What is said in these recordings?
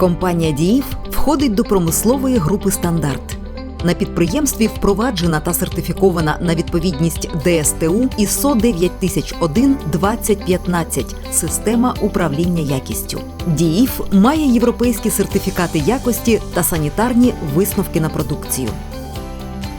Компанія Діїв входить до промислової групи стандарт. На підприємстві впроваджена та сертифікована на відповідність ДСТУ ISO 9001 2015 система управління якістю. ДІІФ має європейські сертифікати якості та санітарні висновки на продукцію.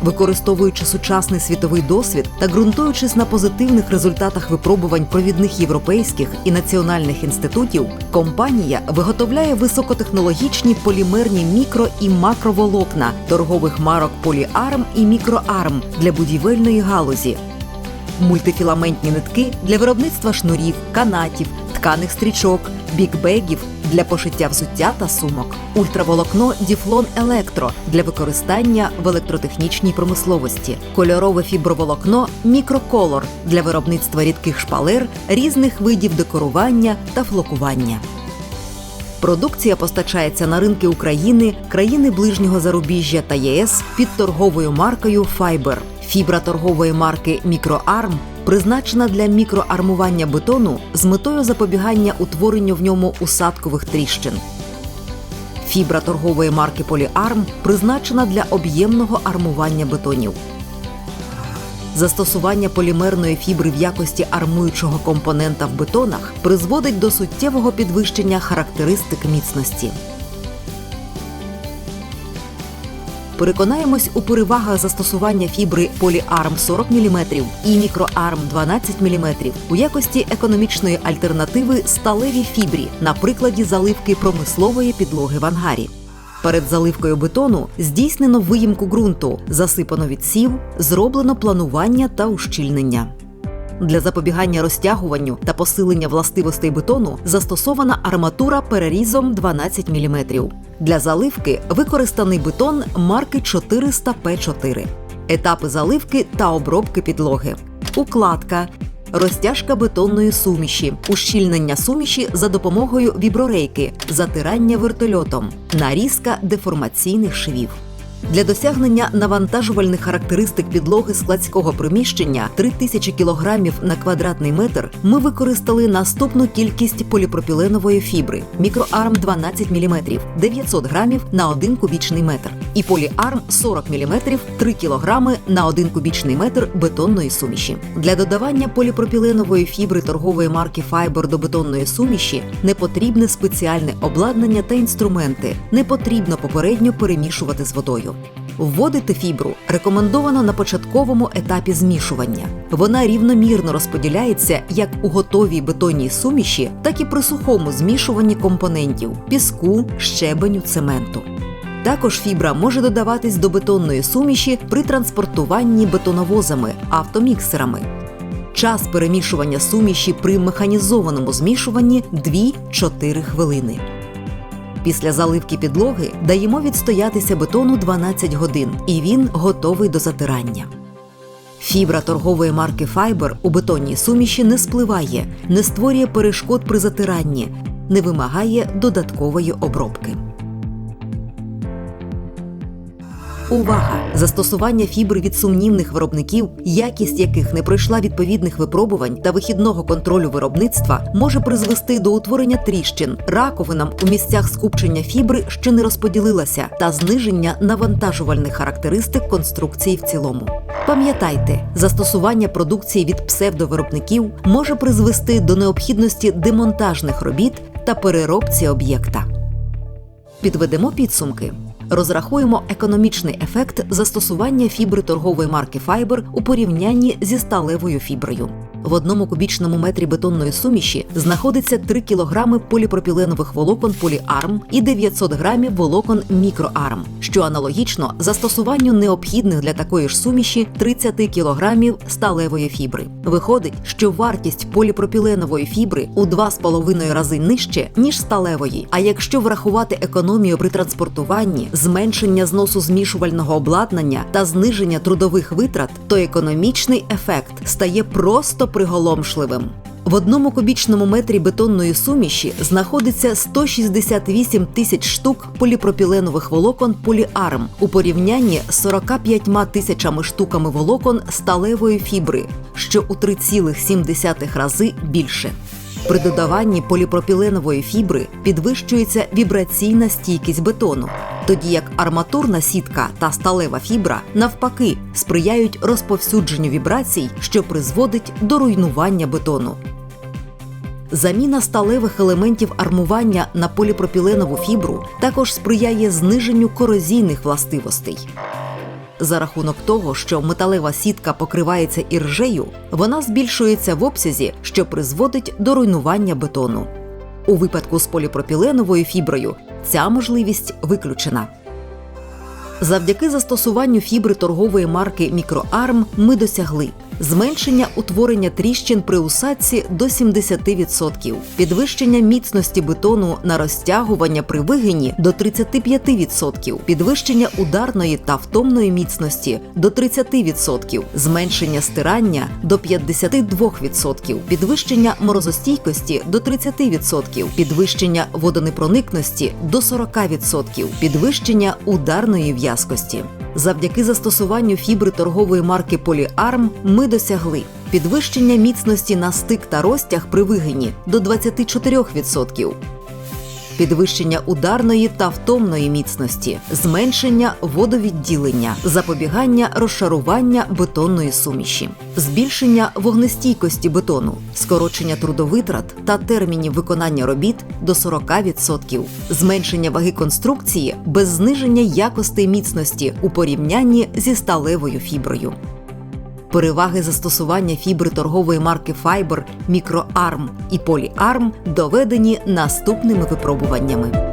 Використовуючи сучасний світовий досвід та ґрунтуючись на позитивних результатах випробувань провідних європейських і національних інститутів, компанія виготовляє високотехнологічні полімерні мікро і макроволокна торгових марок Поліарм і Мікроарм для будівельної галузі, мультифіламентні нитки для виробництва шнурів, канатів, тканих стрічок, бікбегів для пошиття взуття та сумок, ультраволокно Діфлон Електро для використання в електротехнічній промисловості, кольорове фіброволокно Мікроколор для виробництва рідких шпалер, різних видів декорування та флокування. Продукція постачається на ринки України, країни ближнього зарубіжжя та ЄС під торговою маркою Fiber. Фібра торгової марки Мікроарм призначена для мікроармування бетону з метою запобігання утворенню в ньому усадкових тріщин. Фібра торгової марки Поліарм призначена для об'ємного армування бетонів. Застосування полімерної фібри в якості армуючого компонента в бетонах призводить до суттєвого підвищення характеристик міцності. Переконаємось у перевагах застосування фібри поліарм 40 мм і мікроарм 12 мм у якості економічної альтернативи сталевій фібрі на прикладі заливки промислової підлоги в ангарі. Перед заливкою бетону здійснено виїмку ґрунту, засипано відсів, зроблено планування та ущільнення. Для запобігання розтягуванню та посилення властивостей бетону застосована арматура перерізом 12 мм. Для заливки використаний бетон марки 400П4. Етапи заливки та обробки підлоги. Укладка. Розтяжка бетонної суміші, ущільнення суміші за допомогою віброрейки, затирання вертольотом, нарізка деформаційних швів. Для досягнення навантажувальних характеристик підлоги складського приміщення 3000 кг на квадратний метр ми використали наступну кількість поліпропіленової фібри мікроарм 12 мм 900 грамів на 1 кубічний метр і поліарм 40 мм 3 кг на 1 кубічний метр бетонної суміші. Для додавання поліпропіленової фібри торгової марки Fiber до бетонної суміші не потрібне спеціальне обладнання та інструменти. Не потрібно попередньо перемішувати з водою. Вводити фібру рекомендовано на початковому етапі змішування. Вона рівномірно розподіляється як у готовій бетонній суміші, так і при сухому змішуванні компонентів піску, щебеню, цементу. Також фібра може додаватись до бетонної суміші при транспортуванні бетоновозами, автоміксерами. Час перемішування суміші при механізованому змішуванні 2-4 хвилини. Після заливки підлоги даємо відстоятися бетону 12 годин, і він готовий до затирання. Фібра торгової марки Fiber у бетонній суміші не спливає, не створює перешкод при затиранні, не вимагає додаткової обробки. Увага! Застосування фібри від сумнівних виробників, якість яких не пройшла відповідних випробувань та вихідного контролю виробництва, може призвести до утворення тріщин, раковинам у місцях скупчення фібри, що не розподілилася, та зниження навантажувальних характеристик конструкції в цілому. Пам'ятайте, застосування продукції від псевдовиробників може призвести до необхідності демонтажних робіт та переробці об'єкта. Підведемо підсумки. Розрахуємо економічний ефект застосування фібри торгової марки Fiber у порівнянні зі сталевою фіброю. В одному кубічному метрі бетонної суміші знаходиться 3 кг поліпропіленових волокон поліарм і 900 грамів волокон мікроарм, що аналогічно застосуванню необхідних для такої ж суміші 30 кг сталевої фібри. Виходить, що вартість поліпропіленової фібри у 2,5 рази нижче ніж сталевої. А якщо врахувати економію при транспортуванні, зменшення зносу змішувального обладнання та зниження трудових витрат, то економічний ефект стає просто приголомшливим. В одному кубічному метрі бетонної суміші знаходиться 168 тисяч штук поліпропіленових волокон поліарм у порівнянні з 45 тисячами штуками волокон сталевої фібри, що у 3,7 рази більше. При додаванні поліпропіленової фібри підвищується вібраційна стійкість бетону, тоді як арматурна сітка та сталева фібра навпаки сприяють розповсюдженню вібрацій, що призводить до руйнування бетону. Заміна сталевих елементів армування на поліпропіленову фібру також сприяє зниженню корозійних властивостей. За рахунок того, що металева сітка покривається іржею, вона збільшується в обсязі, що призводить до руйнування бетону. У випадку з поліпропіленовою фіброю ця можливість виключена. Завдяки застосуванню фібри торгової марки Мікроарм ми досягли зменшення утворення тріщин при усадці до 70%, підвищення міцності бетону на розтягування при вигині до 35%, підвищення ударної та втомної міцності до 30%, зменшення стирання до 52%, підвищення морозостійкості до 30%, підвищення водонепроникності до 40%, підвищення ударної в'язкості. Завдяки застосуванню фібри торгової марки Поліарм ми досягли підвищення міцності на стик та розтяг при вигині до 24%, підвищення ударної та втомної міцності, зменшення водовідділення, запобігання розшарування бетонної суміші, збільшення вогнестійкості бетону, скорочення трудовитрат та термінів виконання робіт до 40%, зменшення ваги конструкції без зниження якостей міцності у порівнянні зі сталевою фіброю. Переваги застосування фібри торгової марки Fiber, Microarm і Polyarm доведені наступними випробуваннями.